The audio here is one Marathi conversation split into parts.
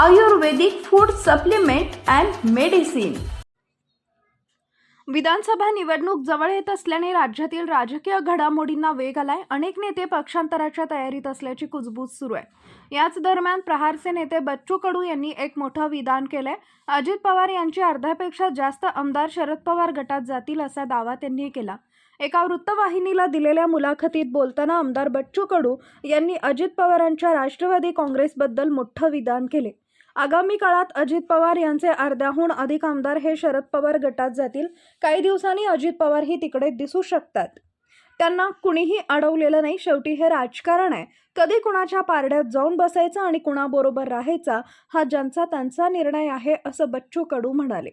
Ayurvedic food supplement and medicine. विधानसभा निवडणूक जवळ येत असल्याने राज्यातील राजकीय घडामोडींना वेग आलाय. अनेक नेते पक्षांतराच्या तयारीत असल्याची कुजबूज सुरू आहे. याच दरम्यान प्रहारचे नेते बच्चू कडू यांनी एक मोठं विधान केलंय. अजित पवार यांची अर्ध्यापेक्षा जास्त आमदार शरद पवार गटात जातील असा दावा त्यांनी केला. एका वृत्तवाहिनीला दिलेल्या मुलाखतीत बोलताना आमदार बच्चू कडू यांनी अजित पवारांच्या राष्ट्रवादी काँग्रेसबद्दल मोठं विधान केले. आगामी काळात अजित पवार यांचे अर्ध्याहून अधिक आमदार हे शरद पवार गटात जातील. काही दिवसांनी अजित पवार ही तिकडे दिसू शकतात. त्यांना कुणीही अडवलेलं नाही. शेवटी हे राजकारण आहे. कधी कुणाच्या पारड्यात जाऊन बसायचं आणि कुणाबरोबर राहायचा हा ज्यांचा त्यांचा निर्णय आहे असं बच्चू कडू म्हणाले.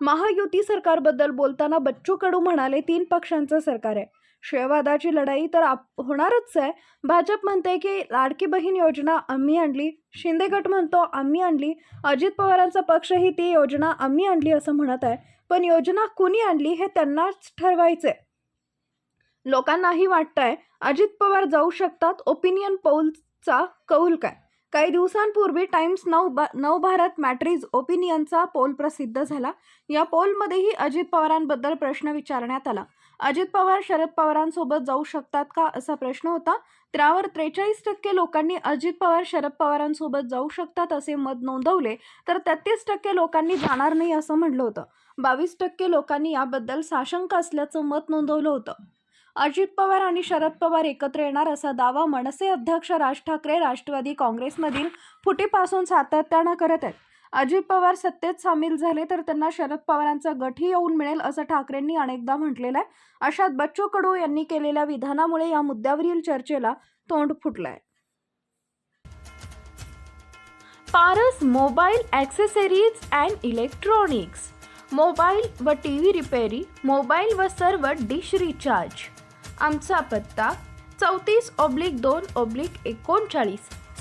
महायुती सरकारबद्दल बोलताना बच्चू कडू म्हणाले तीन पक्षांचं सरकार आहे. शेवादाची लढाई तर आप होणारच आहे. भाजप म्हणते की लाडकी बहीण योजना आम्ही आणली शिंदे गट म्हणतो आम्ही आणली अजित पवारांचा पक्षही ती योजना आम्ही आणली असं म्हणत आहे. पण योजना कुणी आणली हे त्यांनाच ठरवायचे लोकांनाही वाटतंय अजित पवार जाऊ शकतात ओपिनियन पोलचा कौल काय? काही दिवसांपूर्वी टाइम्स नऊ बा नव भारत मॅट्रीज ओपिनियनचा पोल प्रसिद्ध झाला. या पोलमध्येही अजित पवारांबद्दल प्रश्न विचारण्यात आला. अजित पवार शरद पवारांसोबत जाऊ शकतात का असा प्रश्न होता. त्यावर त्रेचाळीस टक्के लोकांनी अजित पवार शरद पवारांसोबत जाऊ शकतात असे मत नोंदवले तर तेहतीस टक्के लोकांनी जाणार नाही असं म्हटलं होतं. बावीस टक्के लोकांनी याबद्दल साशंक असल्याचं मत नोंदवलं होतं. अजित पवार आणि शरद पवार एकत्र येणार असा दावा मनसे अध्यक्ष राज ठाकरे राष्ट्रवादी काँग्रेसमधील फुटीपासून सातत्यानं करत आहेत. अजित पवार सत्तेत सामील झाले तर त्यांना शरद पवारांचा गठी येऊन मिळेल असं ठाकरेंनी अनेकदा म्हटलेलं आहे. अशात बच्चू कडू यांनी केलेल्या विधानामुळे या मुद्द्यावरील चर्चेला तोंड फुटलंय. Paras mobile accessories and electronics. Mobile व टी व्ही रिपेरी मोबाईल व सर्व डिश रिचार्ज. आमचा पत्ता चौतीस ऑब्लिक दोन ऑब्लिक एकोणचाळीस.